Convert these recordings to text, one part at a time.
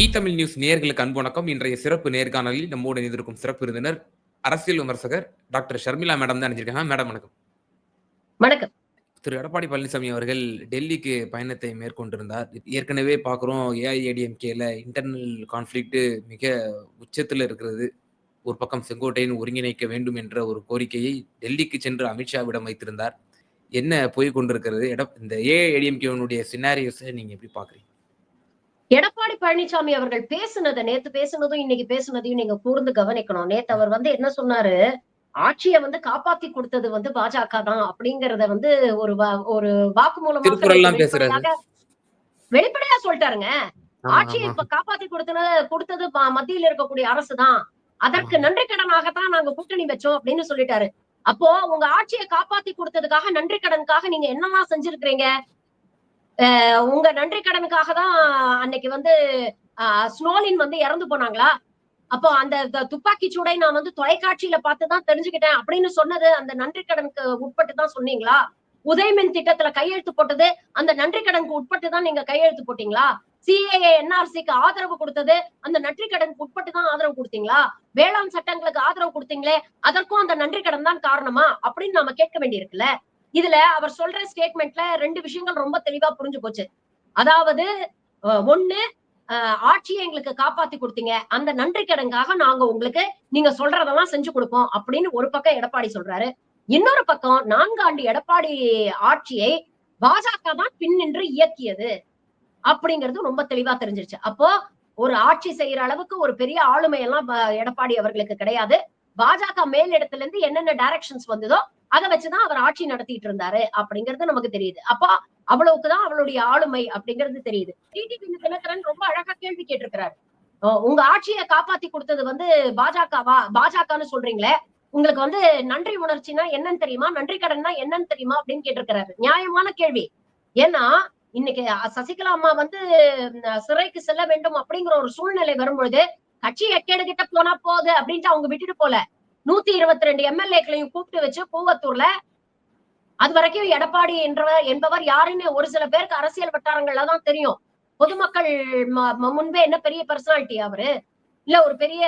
இ Tamil news நேயர்களுக்கு அன்பு வணக்கம். இன்றைய சிறப்பு நேர்காணலில் நம்மோடு இணைந்திருக்கும் சிறப்பு விருந்தினர் அரசியல் விமர்சகர் டாக்டர் ஷர்மிளா மேடம் தான் நினைச்சிருக்காங்க மேடம் வணக்கம். வணக்கம். திரு எடப்பாடி பழனிசாமி அவர்கள் டெல்லிக்கு பயணத்தை மேற்கொண்டிருந்தார். ஏற்கனவே பார்க்குறோம் ஏஐஏடிஎம்கேல இன்டர்னல் கான்ஃப்ளிக்ட் மிக உச்சத்தில் இருக்கிறது. ஒரு பக்கம் செங்கோட்டையன் ஒருங்கிணைக்க வேண்டும் என்ற ஒரு கோரிக்கையை டெல்லிக்கு சென்று அமித்ஷாவிடம் வைத்திருந்தார். என்ன போய் கொண்டிருக்கிறது? எட இந்த ஏஐஏடிஎம்கேனுடைய சினாரியோஸை நீங்க எப்படி பாக்குறீங்க எடப்பாடி பழனிசாமி அவர்கள் பேசுனதை நேத்து பேசுனதும் இன்னைக்கு பேசுனதையும் நீங்க கூர்ந்து கவனிக்கணும். நேத்து அவர் வந்து என்ன சொன்னாரு? ஆட்சியை வந்து காப்பாத்தி கொடுத்தது வந்து பாஜக தான் அப்படிங்கறத வந்து ஒரு ஒரு பேசுறாரு. வெளிப்படையாக- வெளிப்படையா சொல்லிட்டாருங்க. ஆட்சியை. இப்ப காப்பாத்தி கொடுத்தது கொடுத்தது மத்தியில் இருக்கக்கூடிய அரசு தான். அதற்கு நன்றி கடனாகத்தான் நாங்க கூட்டணி வச்சோம் அப்படின்னு சொல்லிட்டாரு. அப்போ உங்க ஆட்சியை காப்பாத்தி கொடுத்ததுக்காக நன்றி கடனுக்காக நீங்க என்னெல்லாம் செஞ்சிருக்கிறீங்க? உங்க நன்றி கடனுக்காக தான் அன்னைக்கு வந்து ஸ்னோலின் வந்து இறந்து போனாங்களா? அப்போ அந்த துப்பாக்கி சூடை நான் வந்து தொலைக்காட்சியில பார்த்துதான் தெரிஞ்சுக்கிட்டேன் அப்படின்னு சொன்னது அந்த நன்றி கடனுக்கு உட்பட்டு தான் சொன்னீங்களா? உதயமின் திட்டத்துல கையெழுத்து போட்டது அந்த நன்றி கடனுக்கு உட்பட்டு தான் நீங்க கையெழுத்து போட்டீங்களா? சிஏஏ என்ஆர்சிக்கு ஆதரவு கொடுத்தது அந்த நன்றி கடனுக்கு உட்பட்டு தான் ஆதரவு கொடுத்தீங்களா? வேளாண் சட்டங்களுக்கு ஆதரவு கொடுத்தீங்களே அதற்கும் அந்த நன்றி கடன் தான் காரணமா? அப்படின்னு நாம கேட்க வேண்டியிருக்குல்ல. இதுல அவர் சொல்ற ஸ்டேட்மெண்ட்ல ரெண்டு விஷயங்கள் ரொம்ப தெளிவா புரிஞ்சு போச்சு. அதாவது ஒண்ணு ஆட்சியை எங்களுக்கு காப்பாத்தி கொடுத்தீங்க. அந்த நன்றி கிடங்காக நாங்க உங்களுக்கு நீங்க சொல்றதெல்லாம் செஞ்சு கொடுப்போம் அப்படின்னு ஒரு பக்கம் எடப்பாடி சொல்றாரு. இன்னொரு பக்கம் நான்காண்டு எடப்பாடி ஆட்சியை பாஜக தான் பின்னின்று இயக்கியது அப்படிங்கிறது ரொம்ப தெளிவா தெரிஞ்சிருச்சு. அப்போ ஒரு ஆட்சி செய்யற அளவுக்கு ஒரு பெரிய ஆளுமை எல்லாம் எடப்பாடி அவர்களுக்கு கிடையாது. பாஜக மேல் இடத்துல இருந்து என்னென்ன டைரக்ஷன்ஸ் வந்ததோ அதை வச்சுதான் அவர் ஆட்சி நடத்திட்டு இருந்தாரு அப்படிங்கறது நமக்கு தெரியுது. அப்போ அவ்வளவுக்குதான் அவளுடைய ஆளுமை அப்படிங்கிறது தெரியுது. டிடிவி தினகரன் ரொம்ப அழகா கேள்வி கேட்டிருக்கிறாரு. உங்க ஆட்சியை காப்பாத்தி கொடுத்தது வந்து பாஜகவா? பாஜகன்னு சொல்றீங்களே உங்களுக்கு வந்து நன்றி உணர்ச்சினா என்னன்னு தெரியுமா? நன்றி கடன்னா என்னன்னு தெரியுமா அப்படின்னு கேட்டிருக்கிறாரு. நியாயமான கேள்வி. ஏன்னா இன்னைக்கு சசிகலா அம்மா வந்து சிறைக்கு செல்ல வேண்டும் அப்படிங்கிற ஒரு சூழ்நிலை வரும்பொழுது கட்சி எக்கேடு கிட்ட போனா போகுது அப்படின்ட்டு அவங்க விட்டுட்டு போல. நூத்தி இருபத்தி ரெண்டு எம்எல்ஏக்களையும் கூப்பிட்டு வச்சு பூவத்தூர்ல அது வரைக்கும் எடப்பாடி என்றவர் என்பவர் யாருன்னு ஒரு சில பேருக்கு அரசியல் வட்டாரங்கள்ல தான் தெரியும். பொதுமக்கள் ம- முன்பே என்ன பெரிய பர்சனாலிட்டி அவரு? இல்ல ஒரு பெரிய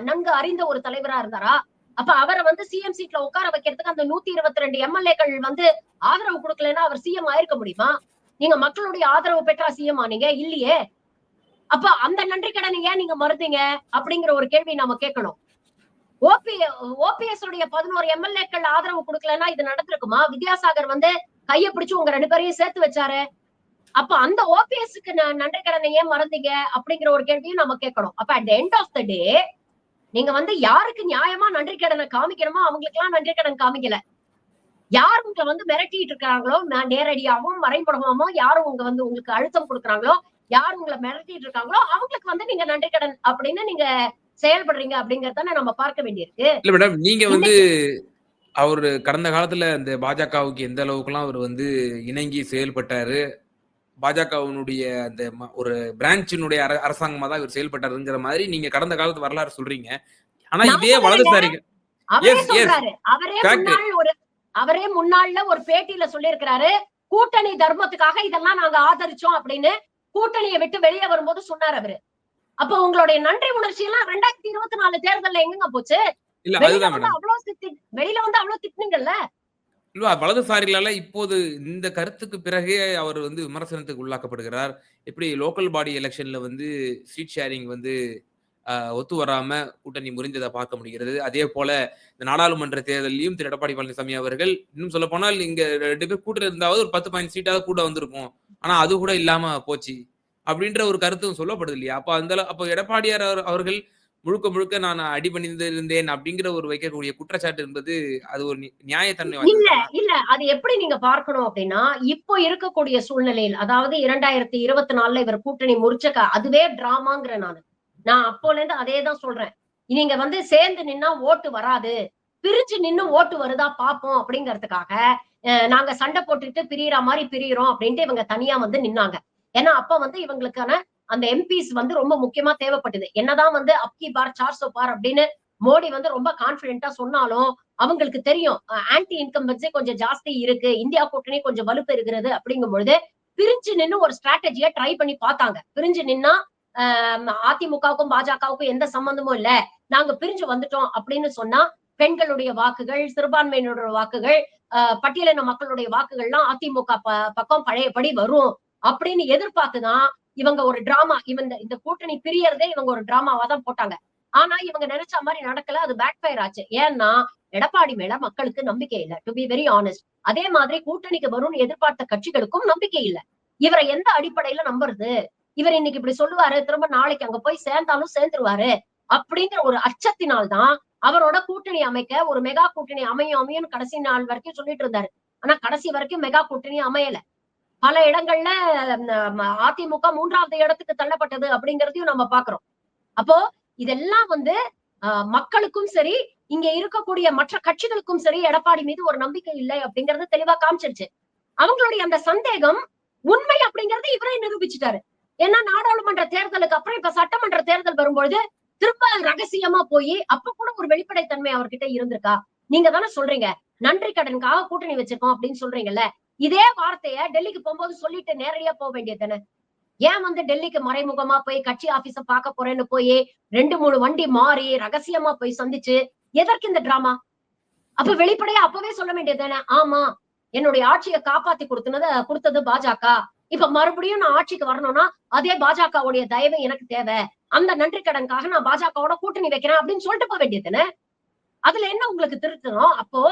நன்கு அறிந்த ஒரு தலைவரா இருந்தாரா? அப்ப அவரை வந்து சிஎம் சீட்ல உட்கார வைக்கிறதுக்கு அந்த நூத்தி இருபத்தி ரெண்டு எம்எல்ஏக்கள் வந்து ஆதரவு கொடுக்கலன்னா அவர் சிஎம் ஆயிருக்க முடியுமா? நீங்க மக்களுடைய ஆதரவு பெற்றா சிஎம் ஆனீங்க இல்லையே. அப்ப அந்த நன்றி கடனை ஏன் நீங்க மறுத்தீங்க? அப்படிங்கிற ஒரு கேள்வி நாம கேட்கணும். ஓபி ஓபிஎஸ் உடைய பதினோரு எம்எல்ஏக்கள் ஆதரவு கொடுக்கலன்னா இது நடந்திருக்குமா? வித்யாசாகர் வந்து கைய பிடிச்சு உங்க ரெண்டு பேரையும் சேர்த்து வச்சாரு. அப்ப அந்த ஓபிஎஸ்க்கு நன்றி கடனை ஏன் மறந்தீங்க? அப்படிங்கிற ஒரு கேள்வியும் நம்ம கேட்கணும். அப்ப at end of the day நீங்க வந்து யாருக்கு நியாயமா நன்றி கடனை காமிக்கணுமோ அவங்களுக்கு எல்லாம் நன்றி கடன் காமிக்கல. யார் உங்களை வந்து மிரட்டிட்டு இருக்காங்களோ நேரடியாகவும் நேரடியாவும் மறைமுகமாவோ யாரும் உங்க வந்து உங்களுக்கு அழுத்தம் கொடுக்குறாங்களோ யார் உங்களை மிரட்டிட்டு இருக்காங்களோ அவங்களுக்கு வந்து நீங்க நன்றி கடன் அப்படின்னு நீங்க செயல்படுறீங்க அப்படிங்கறதானே நம்ம பார்க்க வேண்டியிருக்கு. இல்ல மேடம் நீங்க வந்து அவரு கடந்த காலத்துல இந்த பாஜகவுக்கு எந்த அளவுக்குலாம் அவர் வந்து இணங்கி செயல்பட்டாரு பாஜகவினுடைய அந்த ஒரு பிரான்ச்சினுடைய அர அரசாங்கமா தான் இவர் செயல்பட்டாருங்கிற மாதிரி நீங்க கடந்த காலத்து வரலாறு சொல்றீங்க. ஆனா இதே வலதுசாரிங்க அவரே முன்னாள்ல ஒரு பேட்டியில சொல்லியிருக்கிறாரு. கூட்டணி தர்மத்துக்காக இதெல்லாம் நாங்க ஆதரிச்சோம் அப்படின்னு கூட்டணியை விட்டு வெளியே வரும்போது சொன்னார் அவரு. அப்ப உங்களுடைய நன்றி உணர்ச்சி எல்லாம் ரெண்டாயிரத்தி இருபத்தி நாலு தேர்தல்ல எங்கங்க போச்சு? இல்ல வெளியில அதுதான் வந்து அவ்வளவு திட்டினீங்கல்ல? இல்ல வலதுசாரிகளால இப்போது இந்த கருத்துக்கு பிறகே அவர் வந்து விமர்சனத்துக்கு உள்ளாக்கப்படுகிறார். எப்படி லோக்கல் பாடி எலெக்ஷன்ல வந்து சீட் ஷேரிங் வந்து ஒத்து வராம கூட்டணி முறிந்ததை பார்க்க முடிகிறது. அதே போல இந்த நாடாளுமன்ற தேர்தலையும் திரு. எடப்பாடி பழனிசாமி அவர்கள் இன்னும் சொல்ல போனால் இங்க ரெண்டு பேர் கூட்ட இருந்தாவது ஒரு பத்து பதினஞ்சு சீட்டாவது கூட வந்திருக்கும். ஆனா அது கூட இல்லாம போச்சு. அப்படின்ற ஒரு கருத்தும் சொல்லப்படுது இல்லையா? அப்ப அந்த அளவு- அப்போ எடப்பாடியார் அவர்- அவர்கள் முழுக்க முழுக்க நான் அடிபணிந்து இருந்தேன் அப்படிங்கிற ஒரு வைக்கக்கூடிய குற்றச்சாட்டு என்பது அது ஒரு நியாயத்தன்மை இல்ல இல்ல. அது எப்படி நீங்க பார்க்கணும் அப்படின்னா இப்போ இருக்கக்கூடிய சூழ்நிலையில் அதாவது இரண்டாயிரத்தி இருபத்தி நாலுல இவர் கூட்டணி முறிச்சக்க அதுவே டிராமாங்கிற நானு. நான் அப்போல இருந்து அதே தான் சொல்றேன். நீங்க வந்து சேர்ந்து நின்னா ஓட்டு வராது. பிரிச்சு நின்னு ஓட்டு வருதா பாப்போம் அப்படிங்கறதுக்காக அஹ், நாங்க சண்டை போட்டுட்டு பிரியற மாதிரி பிரியறோம் அப்படின்ட்டு இவங்க தனியா வந்து நின்னாங்க. ஏன்னா அப்ப வந்து இவங்களுக்கான அந்த எம்பிஸ் வந்து ரொம்ப முக்கியமா தேவைப்பட்டது. என்னதான் வந்து அப்கி பார் சார் பார் அப்படின்னு மோடி வந்து ரொம்ப கான்பிடென்டா சொன்னாலும் அவங்களுக்கு தெரியும். ஆன்டி இன்கம்பன்ஸே கொஞ்சம் ஜாஸ்தி இருக்கு. இந்தியா கூட்டணி கொஞ்சம் வலுப்பெறுகிறது அப்படிங்கும் பொழுது பிரிஞ்சு நின்னு ஒரு ஸ்ட்ராட்டஜியா ட்ரை பண்ணி பார்த்தாங்க. பிரிஞ்சு நின்னா ஆஹ் அதிமுகவுக்கும் பாஜகவுக்கும் எந்த சம்பந்தமும் இல்ல. நாங்க பிரிஞ்சு வந்துட்டோம் அப்படின்னு சொன்னா பெண்களுடைய வாக்குகள் சிறுபான்மையினருடைய வாக்குகள் ஆஹ் பட்டியலின மக்களுடைய வாக்குகள்லாம் அதிமுக ப- பக்கம் பழையபடி வரும். அப்படின்னு எதிர்பார்த்துதான் இவங்க ஒரு டிராமா இவங்க இந்த கூட்டணி பிரியறதே இவங்க ஒரு டிராமாவா தான் போட்டாங்க. ஆனா இவங்க நினைச்ச மாதிரி நடக்கல அது பேக் ஃபயர் ஆச்சு. ஏன்னா எடப்பாடி மேல மக்களுக்கு நம்பிக்கை இல்ல டு பி வெரி ஆனஸ்ட் அதே மாதிரி கூட்டணிக்கு வரும்னு எதிர்பார்த்த கட்சிகளுக்கும் நம்பிக்கை இல்ல. இவரை எந்த அடிப்படையில நம்புறது? இவர் இன்னைக்கு இப்படி சொல்லுவாரு திரும்ப நாளைக்கு அங்க போய் சேர்ந்தாலும் சேர்ந்துருவாரு அப்படிங்கிற ஒரு அச்சத்தினால்தான் அவரோட கூட்டணி அமைக்க ஒரு மெகா கூட்டணி அமையும் அமையும் கடைசி நாள் வரைக்கும் சொல்லிட்டு இருந்தாரு. ஆனா கடைசி வரைக்கும் மெகா கூட்டணி அமையல. பல இடங்கள்ல அதிமுக மூன்றாவது இடத்துக்கு தள்ளப்பட்டது அப்படிங்கறதையும் நம்ம பாக்குறோம். அப்போ இதெல்லாம் வந்து ஆஹ், மக்களுக்கும் சரி இங்க இருக்கக்கூடிய மற்ற கட்சிகளுக்கும் சரி எடப்பாடி மீது ஒரு நம்பிக்கை இல்லை அப்படிங்கறது தெளிவா காமிச்சிருச்சு. அவங்களுடைய அந்த சந்தேகம் உண்மை அப்படிங்கறத இவரே நிரூபிச்சுட்டாரு. ஏன்னா நாடாளுமன்ற தேர்தலுக்கு அப்புறம் இப்ப சட்டமன்ற தேர்தல் வரும்பொழுது திரும்ப ரகசியமா போய் அப்ப கூட ஒரு வெளிப்படைத்தன்மை அவர்கிட்ட இருந்திருக்கா? நீங்க தானே சொல்றீங்க. நன்றி கடனுக்காக கூட்டணி வச்சிருக்கோம் அப்படின்னு சொல்றீங்கல்ல. இதே வார்த்தைய டெல்லிக்கு போகும்போது சொல்லிட்டு நேரடியா போக வேண்டியது தானே ஏன் வந்து டெல்லிக்கு மறைமுகமா போய் கட்சி ஆபீஸ பார்க்க போறேன்னு போய் ரெண்டு மூணு வண்டி மாறி ரகசியமா போய் சந்திச்சு எதற்கு இந்த டிராமா அப்ப வெளிப்படையா அப்பவே சொல்ல வேண்டியது தானே ஆமா என்னுடைய ஆட்சியை காப்பாத்தி கொடுத்தது கொடுத்தது பாஜக. இப்ப மறுபடியும் நான் ஆட்சிக்கு வரணும்னா அதே பாஜகவுடைய தயவு எனக்கு தேவை. அந்த நன்றி கடனுக்காக நான் பாஜகவோட கூட்டணி வைக்கிறேன் அப்படின்னு சொல்லிட்டு போக வேண்டியது தானே அதுல என்ன உங்களுக்கு திருத்தணும் அப்போ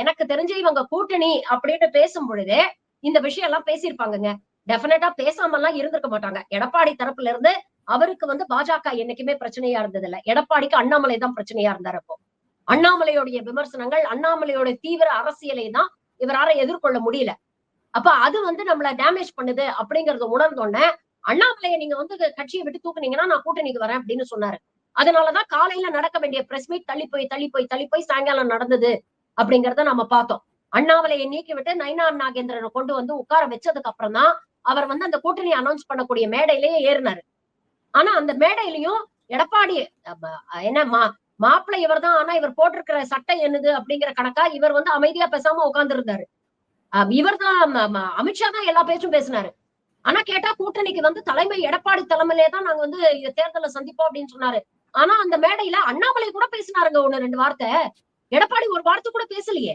எனக்கு தெரிஞ்சு இவங்க கூட்டணி அப்படின்னு பேசும் பொழுதே இந்த விஷயம் எல்லாம் பேசியிருப்பாங்கங்க. டெபினட்டா பேசாம எல்லாம் இருந்திருக்க மாட்டாங்க. எடப்பாடி தரப்புல இருந்து அவருக்கு வந்து பாஜக என்னைக்குமே பிரச்சனையா இருந்தது இல்ல எடப்பாடிக்கு அண்ணாமலை தான் பிரச்சனையா இருந்தார் அப்போ. அண்ணாமலையோடைய விமர்சனங்கள் அண்ணாமலையோட தீவிர அரசியலை தான் இவரால எதிர்கொள்ள முடியல. அப்ப அது வந்து நம்மள டேமேஜ் பண்ணுது அப்படிங்கறத உணர்ந்தோடனே அண்ணாமலையை நீங்க வந்து கட்சியை விட்டு தூக்குனீங்கன்னா நான் கூட்டணிக்கு வரேன் அப்படின்னு சொன்னாரு. அதனாலதான் காலையில நடக்க வேண்டிய பிரஸ் மீட் தள்ளி போய் தள்ளி போய் தள்ளி போய் சாயங்காலம் நடந்தது அப்படிங்கறத நம்ம பார்த்தோம். அண்ணாமலையை நீக்கி விட்டு நயினார் நாகேந்திரனை கொண்டு வந்து உட்கார வச்சதுக்கு அப்புறம் தான் அவர் வந்து அந்த கூட்டணி அனௌன்ஸ் பண்ணக்கூடிய மேடையிலேயே ஏறினாரு. ஆனா அந்த மேடையிலயும் எடப்பாடி என்ன மா மாப்பிள்ளை இவர் தான் ஆனா இவர் போட்டிருக்கிற சட்டை என்னது அப்படிங்கிற கணக்கா இவர் வந்து அமைதியா பேசாம உட்கார்ந்து இருந்தாரு இவர் தான் அமித்ஷா தான் எல்லா பேச்சும் பேசினாரு. ஆனா கேட்டா கூட்டணிக்கு வந்து தலைமை எடப்பாடி தலைமையிலே தான் நாங்க வந்து தேர்தலை சந்திப்போம் அப்படின்னு சொன்னாரு. ஆனா அந்த மேடையில அண்ணாமலை கூட பேசினாருங்க ஒண்ணு ரெண்டு வார்த்தை. எடப்பாடி ஒரு வார்த்தை கூட பேசலையே.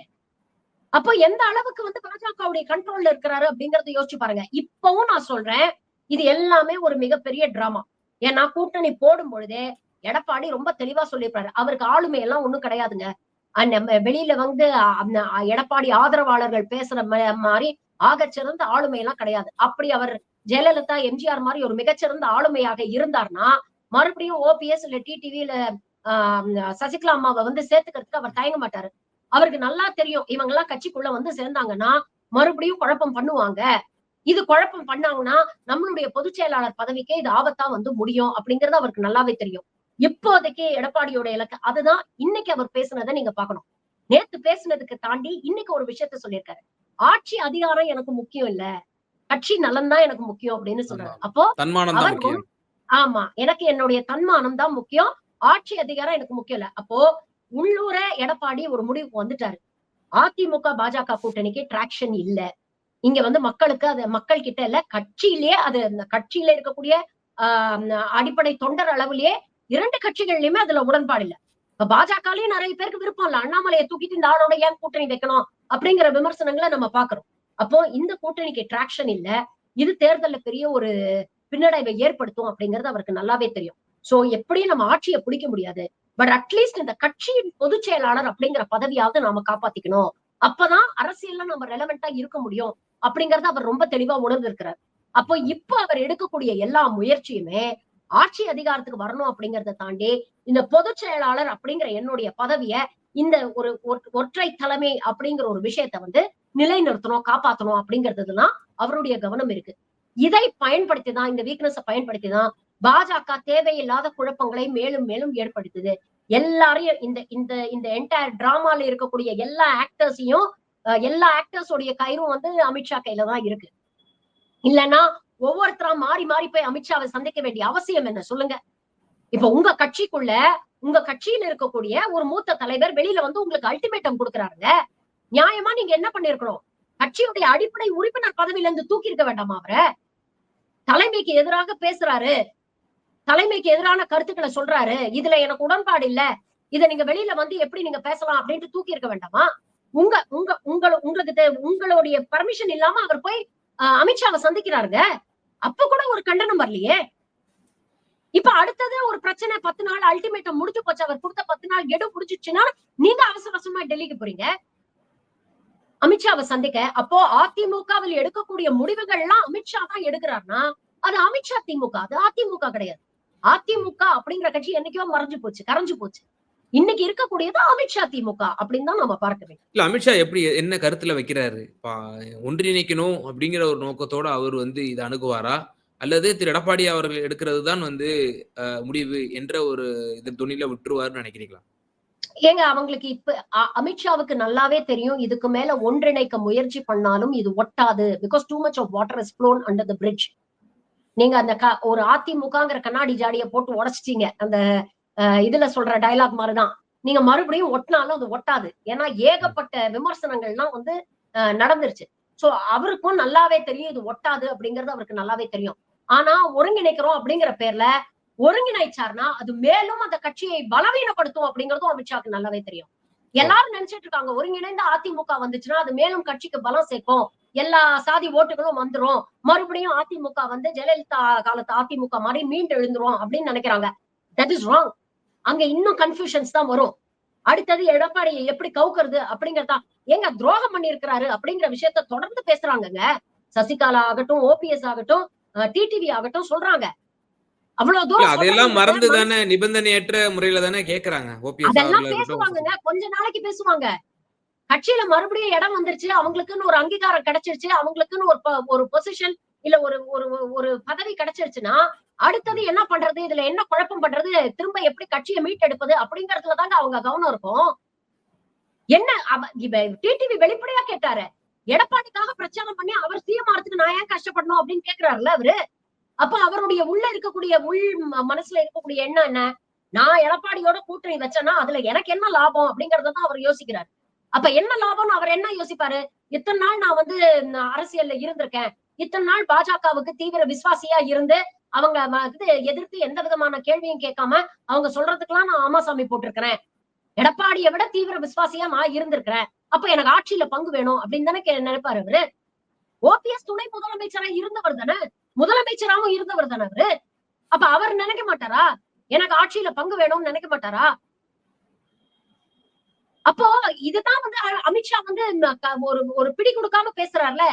அப்போ எந்த அளவுக்கு வந்து பாஜகவுடைய கண்ட்ரோல்ல இருக்கிறாரு அப்படிங்கறத யோசிச்சு பாருங்க. இப்பவும் நான் சொல்றேன் இது எல்லாமே ஒரு மிகப்பெரிய டிராமா ஏன்னா கூட்டணி போடும் பொழுதே எடப்பாடி ரொம்ப தெளிவா சொல்லியிருப்பாரு. அவருக்கு ஆளுமை எல்லாம் ஒண்ணும் கிடையாதுங்க. வெளியில வந்து அந்த எடப்பாடி ஆதரவாளர்கள் பேசுற ம- மாதிரி ஆகச்சிறந்த ஆளுமை எல்லாம் கிடையாது. அப்படி அவர் ஜெயலலிதா எம்ஜிஆர் மாதிரி ஒரு மிகச்சிறந்த ஆளுமையாக இருந்தார்னா மறுபடியும் ஓபிஎஸ் இல்ல டிடிவி இல்ல ஆஹ் சசிகலா அம்மாவை வந்து சேர்த்துக்கிறதுக்கு அவர் தயங்க மாட்டாரு. அவருக்கு நல்லா தெரியும் இவங்க எல்லாம் கட்சிக்குள்ள வந்து சேர்ந்தாங்கன்னா மறுபடியும் குழப்பம் பண்ணுவாங்க. இது குழப்பம் பண்ணாங்கன்னா நம்மளுடைய பொதுச் செயலாளர் பதவிக்கே இது ஆபத்தா வந்து முடியும் அப்படிங்கறது அவருக்கு நல்லாவே தெரியும். இப்போதைக்கு எடப்பாடியோட இலக்கு அதுதான். இன்னைக்கு அவர் பேசுனதை நீங்க பார்க்கணும். நேத்து பேசுனதுக்கு தாண்டி இன்னைக்கு ஒரு விஷயத்த சொல்லியிருக்காரு. ஆட்சி அதிகாரம் எனக்கு முக்கியம் இல்ல. கட்சி நலன் தான் எனக்கு முக்கியம் அப்படின்னு சொல்றாரு. அப்போ அவர் ஆமா எனக்கு என்னுடைய தன்மானம் தான் முக்கியம். ஆட்சி அதிகாரம் எனக்கு முக்கியம் இல்ல. அப்போ உள்ளூர எடப்பாடி ஒரு முடிவுக்கு வந்துட்டாரு. அதிமுக பாஜக கூட்டணிக்கு டிராக்ஷன் இல்ல. இங்க வந்து மக்களுக்கு அது மக்கள் கிட்ட இல்ல கட்சியிலேயே அது அந்த கட்சியில இருக்கக்கூடிய ஆஹ் அடிப்படை தொண்டர் அளவுலயே இரண்டு கட்சிகள்லயுமே அதுல உடன்பாடு இல்ல. இப்ப பாஜகலயும் நிறைய பேருக்கு விருப்பம் இல்ல. அண்ணாமலையை தூக்கிட்டு இந்த ஆளோட ஏன் கூட்டணி வைக்கணும்? அப்படிங்கிற விமர்சனங்களை நம்ம பாக்குறோம் அப்போ இந்த கூட்டணிக்கு டிராக்ஷன் இல்ல. இது தேர்தல்ல பெரிய ஒரு பின்னடைவை ஏற்படுத்தும் அப்படிங்கிறது அவருக்கு நல்லாவே தெரியும். சோ எப்படியும் நம்ம ஆட்சியை பிடிக்க முடியாது. பட் அட்லீஸ்ட் இந்த கட்சியின் பொதுச் செயலாளர் அப்படிங்கிற பதவியாவது நாம காப்பாத்திக்கணும். அப்பதான் அரசியல்ல நம்ம ரெலவெண்டா இருக்க முடியும் அப்படிங்கறத அவர் ரொம்ப தெளிவா உணர்ந்திருக்கிறார். அப்போ இப்ப அவர் எடுக்கக்கூடிய எல்லா முயற்சியுமே ஆட்சி அதிகாரத்துக்கு வரணும் அப்படிங்கறத தாண்டி இந்த பொதுச் செயலாளர் அப்படிங்கிற என்னுடைய பதவிய இந்த ஒரு ஒற்றை தலைமை அப்படிங்கிற ஒரு விஷயத்த வந்து நிலைநிறுத்தணும் காப்பாத்தணும் அப்படிங்கறதுலாம் அவருடைய கவனம் இருக்கு. இதை பயன்படுத்தி தான் இந்த வீக்னஸை பயன்படுத்தி தான் பாஜக தேவையில்லாத குழப்பங்களை மேலும் மேலும் ஏற்படுத்துது. எல்லாரையும் இந்த இந்த இந்த என்டையர் டிராமால இருக்கக்கூடிய எல்லா ஆக்டர்ஸையும் எல்லா ஆக்டர்ஸோடைய கயிறும் வந்து அமித்ஷா கையில தான் இருக்கு. இல்லைன்னா ஒவ்வொருத்தரா மாறி மாறி போய் அமித்ஷாவை சந்திக்க வேண்டிய அவசியம் என்ன? சொல்லுங்க. இப்ப உங்க கட்சிக்குள்ள உங்க கட்சியில இருக்கக்கூடிய ஒரு மூத்த தலைவர் வெளியில வந்து உங்களுக்கு அல்டிமேட்டம் கொடுக்குறாருங்க. நியாயமா நீங்க என்ன பண்ணிருக்கணும்? கட்சியுடைய அடிப்படை உறுப்பினர் பதவியில இருந்து தூக்கி இருக்க வேண்டாமா அவரை? தலைமைக்கு எதிராக பேசுறாரு. தலைமைக்கு எதிரான கருத்துக்களை சொல்றாரு. இதுல எனக்கு உடன்பாடு இல்ல. இத நீங்க வெளியில வந்து எப்படி நீங்க பேசலாம் அப்படின்ட்டு தூக்கி இருக்க வேண்டாமா? உங்க உங்க உங்கள உங்களுக்கு உங்களுடைய பர்மிஷன் இல்லாம அவர் போய் அஹ், அமித்ஷாவை சந்திக்கிறாருங்க. அப்ப கூட ஒரு கண்டனம் வரலையே இப்ப அடுத்தது ஒரு பிரச்சனை பத்து நாள் அல்டிமேட்டம் முடிச்சு போச்சு. அவர் கொடுத்த பத்து நாள் கெடு முடிஞ்சிச்சுன்னா நீங்க அவசர அவசரமா டெல்லிக்கு போறீங்க. அமித்ஷாவை சந்திக்க அப்போ அதிமுகவில் எடுக்கக்கூடிய முடிவுகள்லாம் அமித்ஷா தான் எடுக்கிறாருன்னா அது அமித்ஷா திமுக அது அதிமுக கிடையாது. அதிமுக அப்படிங்கிற கட்சி என்னைக்கோ மறைஞ்சு போச்சு கரைஞ்சு போச்சு. இன்னைக்கு இருக்கக்கூடியது அமித்ஷா திமுக அப்படின்னு தான் நம்ம பார்க்க வேண்டும். இல்ல அமித்ஷா எப்படி என்ன கருத்துல வைக்கிறாரு? பா- ஒன்றிணைக்கணும் அப்படிங்கிற ஒரு நோக்கத்தோட அவர் வந்து இதை அணுகுவாரா? அல்லது திரு எடப்பாடி அவர்கள் எடுக்கிறது தான் வந்து அஹ், முடிவு என்ற ஒரு இது துணியில விட்டுருவாருன்னு நினைக்கிறீங்களா? ஏங்க அவங்களுக்கு இப்ப அமித்ஷாவுக்கு நல்லாவே தெரியும். இதுக்கு மேல ஒன்றிணைக்க முயற்சி பண்ணாலும் இது ஒட்டாது. Because too much of water is flown under the bridge நீங்க அந்த க- ஒரு அதிமுகங்கிற கண்ணாடி ஜாடிய போட்டு உடைச்சிட்டீங்க. அந்த இதுல சொல்ற டயலாக் மாதிரிதான். நீங்க மறுபடியும் ஒட்டினாலும் அது ஒட்டாது. ஏன்னா ஏகப்பட்ட விமர்சனங்கள்லாம் வந்து நடந்துருச்சு. சோ அவருக்கும் நல்லாவே தெரியும் இது ஒட்டாது அப்படிங்கறது அவருக்கு நல்லாவே தெரியும். ஆனா ஒருங்கிணைக்கிறோம் அப்படிங்கிற பேர்ல ஒருங்கிணைச்சார்னா அது மேலும் அந்த கட்சியை பலவீனப்படுத்தும் அப்படிங்கறதும் அமித்ஷாக்கு நல்லாவே தெரியும். எல்லாரும் நினைச்சிட்டு இருக்காங்க ஒருங்கிணைந்த அதிமுக வந்துச்சுன்னா அது மேலும் கட்சிக்கு பலம் சேர்க்கும். எல்லா சாதி ஓட்டுகளும் வந்துரும். மறுபடியும் அதிமுக வந்து ஜெயலலிதா காலத்து அதிமுக மாதிரி மீண்டு எழுந்துரும் அப்படின்னு நினைக்கிறாங்க. தட் இஸ் ராங் அங்க இன்னும் கன்ஃபியூஷன்ஸ் தான் வரும். அடுத்தது எடப்பாடியை எப்படி கவுக்குறது அப்படிங்கறதா ஏங்க துரோகம் பண்ணிருக்கிறாரு அப்படிங்கிற விஷயத்த தொடர்ந்து பேசுறாங்கங்க. சசிகலா ஆகட்டும் ஓபிஎஸ் ஆகட்டும் டிடிவி ஆகட்டும் சொல்றாங்க. அவ்வளவு சொல்றாங்க. மறந்து தானே நிபந்தனையற்ற முறையில தானே கேக்குறாங்க அதெல்லாம் பேசுவாங்கங்க கொஞ்ச நாளைக்கு பேசுவாங்க. கட்சியில மறுபடியும் இடம் வந்துருச்சு அவங்களுக்குன்னு ஒரு அங்கீகாரம் கிடைச்சிருச்சு அவங்களுக்குன்னு ஒரு ஒரு பொசிஷன் இல்ல ஒரு ஒரு ஒரு பதவி கிடைச்சிருச்சுன்னா அடுத்தது என்ன பண்றது இதுல என்ன குழப்பம் பண்றது திரும்ப எப்படி கட்சியை மீட்டெடுப்பது அப்படிங்கறதுல தாங்க அவங்க கவனம் இருக்கும். என்ன டிடிவி வெளிப்படையா கேட்டாரு. எடப்பாடிக்காக பிரச்சாரம் பண்ணி அவர் சிஎம் ஆறதுக்கு நான் ஏன் கஷ்டப்படணும் அப்படின்னு கேக்குறாருல்ல அவரு? அப்ப அவருடைய உள்ள இருக்கக்கூடிய உள் மனசுல இருக்கக்கூடிய எண்ணம் என்ன? நான் எடப்பாடியோட கூட்டணி வச்சேன்னா அதுல எனக்கு என்ன லாபம் அப்படிங்கறத தான் அவர் யோசிக்கிறார். அப்ப என்ன லாபம்னு அவர் என்ன யோசிப்பாரு? இத்தனை நாள் நான் வந்து அரசியல்ல இருந்திருக்கேன். இத்தனை நாள் பாஜகவுக்கு தீவிர விசுவாசியா இருந்து அவங்க இது எதிர்த்து எந்த விதமான கேள்வியும் கேட்காம அவங்க சொல்றதுக்கெல்லாம் நான் ஆமாசாமி போட்டிருக்கிறேன். எடப்பாடியை விட தீவிர விசுவாசியா நான் இருந்திருக்கிறேன். அப்ப எனக்கு ஆட்சியில பங்கு வேணும் அப்படின்னு தானே கே- நினைப்பாரு அவரு? ஓபிஎஸ் துணை முதலமைச்சரா இருந்தவர் தானே? முதலமைச்சராவும் இருந்தவர் தானே அவரு? அப்ப அவர் நினைக்க மாட்டாரா? எனக்கு ஆட்சியில பங்கு வேணும்னு நினைக்க மாட்டாரா? அப்போ இதுதான் வந்து அமித்ஷா வந்து ஒரு ஒரு பிடி கொடுக்காம பேசுறாருல?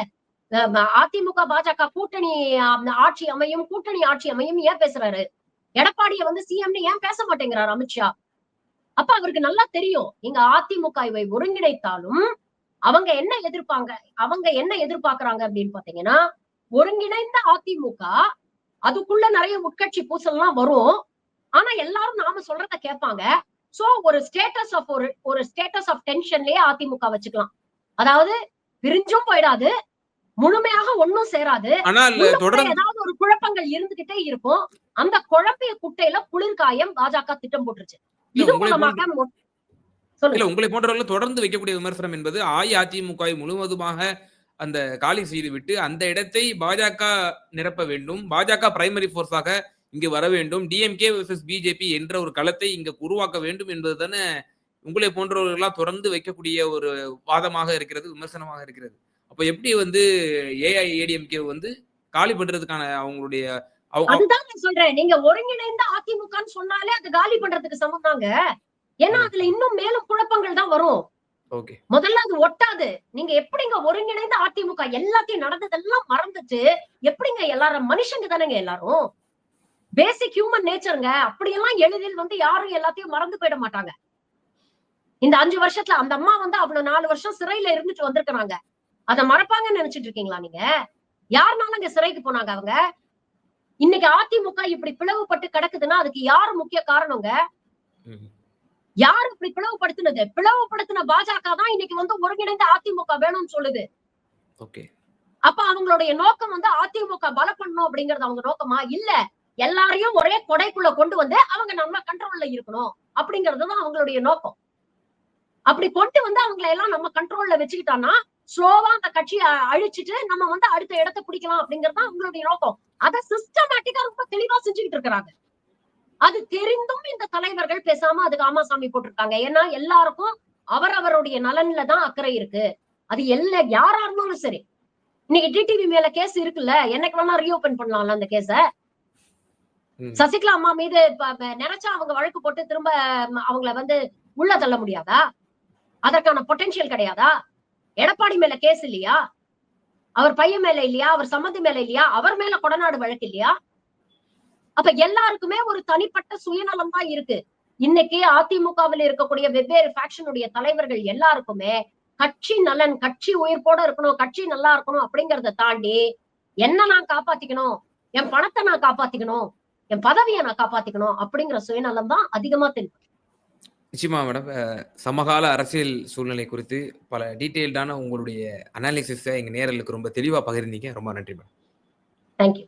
அதிமுக பாஜக கூட்டணி ஆட்சி அமையும் கூட்டணி ஆட்சி அமையும் ஏன் பேசுறாரு? எடப்பாடிய வந்து சிஎம்னு ஏன் பேச மாட்டேங்கிறாரு அமித்ஷா? அப்ப அவருக்கு நல்லா தெரியும். இங்க அதிமுக இவை ஒருங்கிணைத்தாலும் அவங்க என்ன எதிர்ப்பாங்க? அவங்க என்ன எதிர்பார்க்கறாங்க அப்படின்னு பாத்தீங்கன்னா ஒருங்கிணைந்த அதிமுக அதுக்குள்ள நிறைய உட்கட்சி பூசல்லாம் வரும். ஆனா எல்லாரும் நாம சொல்றத கேட்பாங்க. சோ ஒரு ஸ்டேட்டஸ் ஆஃப் ஒரு ஒரு ஸ்டேட்டஸ் ஆஃப் டென்ஷன்லயே அதிமுக வச்சுக்கலாம். அதாவது பிரிஞ்சும் போயிடாது முழுமையாக ஒண்ணும் சேராது. ஏதாவது ஒரு குழப்பங்கள் இருந்துகிட்டே இருக்கும். அந்த குழப்பிய குட்டையில குளிர்காயம் பாஜக திட்டம் போட்டுருச்சு. இது மூலமாக இல்ல உங்களை போன்றவர்கள் தொடர்ந்து வைக்கக்கூடிய விமர்சனம் என்பது அஇஅதிமுகவை முழுவதுமாக அந்த காலி செய்து விட்டு அந்த இடத்தை பாஜக நிரப்ப வேண்டும். பாஜக பிரைமரி போர்ஸாக இங்கு வர வேண்டும். டிஎம்கே vs பிஜேபி என்ற ஒரு களத்தை இங்க உருவாக்க வேண்டும் என்பது தானே உங்களை போன்றவர்கள்லாம் தொடர்ந்து வைக்கக்கூடிய ஒரு வாதமாக இருக்கிறது விமர்சனமாக இருக்கிறது. அப்ப எப்படி வந்து ஏஐஏடிஎம்கே வந்து காலி பண்றதுக்கான அவங்களுடைய அவங்க- அதுதான் நான் சொல்றேன். நீங்க ஒருங்கிணைந்த அதிமுகன்னு சொன்னாலே அது காலி பண்றதுக்கு சமம் தாங்க. ஏன்னா அதுல இன்னும் மேலும் குழப்பங்கள் தான் வரும். முதல்ல அது ஒட்டாது. நீங்க எப்படிங்க ஒருங்கிணைந்த அதிமுக எல்லாத்தையும் நடந்ததெல்லாம் மறந்துட்டு எப்படிங்க எல்லாரும் மனுஷங்க தானேங்க எல்லாரும்? பேசிக் ஹியூமன் நேச்சருங்க அப்படியெல்லாம் எளிதில் வந்து யாரும் எல்லாத்தையும் மறந்து போயிட மாட்டாங்க. இந்த அஞ்சு வருஷத்துல அந்த அம்மா வந்து அவ்வளவு நாலு வருஷம் சிறையில இருந்துட்டு வந்திருக்கிறாங்க. அத மறப்பாங்கன்னு நினைச்சிட்டு இருக்கீங்களா நீங்க? யாருனால இங்க சிறைக்கு போனாங்க அவங்க? இன்னைக்கு அதிமுக இப்படி பிளவுபட்டு கிடக்குதுன்னா அதுக்கு யாரு முக்கிய காரணங்க. யார் இப்படி பிளவுபடுத்தினது? பிளவுபடுத்தின பாஜக தான் இன்னைக்கு வந்து ஒருங்கிணைந்த அதிமுக வேணும்னு சொல்லுது. அப்ப அவங்களுடைய நோக்கம் வந்து அதிமுக பல பண்ணணும் அப்படிங்கறது அவங்க நோக்கமா? இல்ல எல்லாரையும் ஒரே கொடைக்குள்ள கொண்டு வந்து அவங்க நம்ம கண்ட்ரோல்ல இருக்கணும் அப்படிங்கறதுதான் அவங்களுடைய நோக்கம். அப்படி கொண்டு வந்து அவங்களை எல்லாம் நம்ம கண்ட்ரோல்ல வச்சுக்கிட்டோம்னா ஸ்லோவா அந்த கட்சியை அழிச்சிட்டு நம்ம வந்து அடுத்த இடத்தை பிடிக்கலாம் அப்படிங்கறது தான் உங்களுடைய நோக்கம். அதை சிஸ்டமேட்டிக்கா ரொம்ப தெளிவா செஞ்சுக்கிட்டு இருக்கிறாங்க. அது தெரிந்தும் இந்த தலைவர்கள் பேசாம அதுக்கு ஆமாசாமி போட்டிருக்காங்க. ஏன்னா எல்லாருக்கும் அவரவருடைய நலன்ல தான் அக்கறை இருக்கு. அது எல்லா யாரா இருந்தாலும் சரி. இன்னைக்கு டிடிவி மேல கேஸ் இருக்குல்ல என்னைக்கு வேணா ரீஓபன் பண்ணலாம்ல அந்த கேஸ. சசிகலா அம்மா மீது நினைச்சா அவங்க வழக்கு போட்டு திரும்ப அவங்கள வந்து உள்ள தள்ள முடியாதா? அதற்கான பொட்டன்ஷியல் கிடையாதா? எடப்பாடி மேல கேஸ் இல்லையா? அவர் பையன் மேல இல்லையா? அவர் சம்மந்தி மேல இல்லையா? அவர் மேல கொடநாடு வழக்கு இல்லையா? அப்ப எல்லாருக்குமே ஒரு தனிப்பட்ட சுயநலம் தான் இருக்கு இன்னைக்கு அதிமுகவில் இருக்கக்கூடிய வெவ்வேறு ஃபேக்ஷனுடைய தலைவர்கள் எல்லாருக்குமே கட்சி நலன் கட்சி உயிர்ப்போட இருக்கணும் கட்சி நல்லா இருக்கணும் அப்படிங்கறத தாண்டி என்ன நான் காப்பாத்திக்கணும் என் பணத்தை நான் காப்பாத்திக்கணும் என் பதவியை நான் காப்பாத்திக்கணும் அப்படிங்கிற சுயநலம் தான் அதிகமா தெரியும் நிச்சயமா மேடம். சமகால அரசியல் சூழ்நிலை குறித்து பல டீட்டெயில்டான உங்களுடைய அனாலிசிஸ எங்க நேயர்களுக்கு ரொம்ப தெளிவா பகிர்ந்தீங்க. ரொம்ப நன்றி மேடம். தேங்க்யூ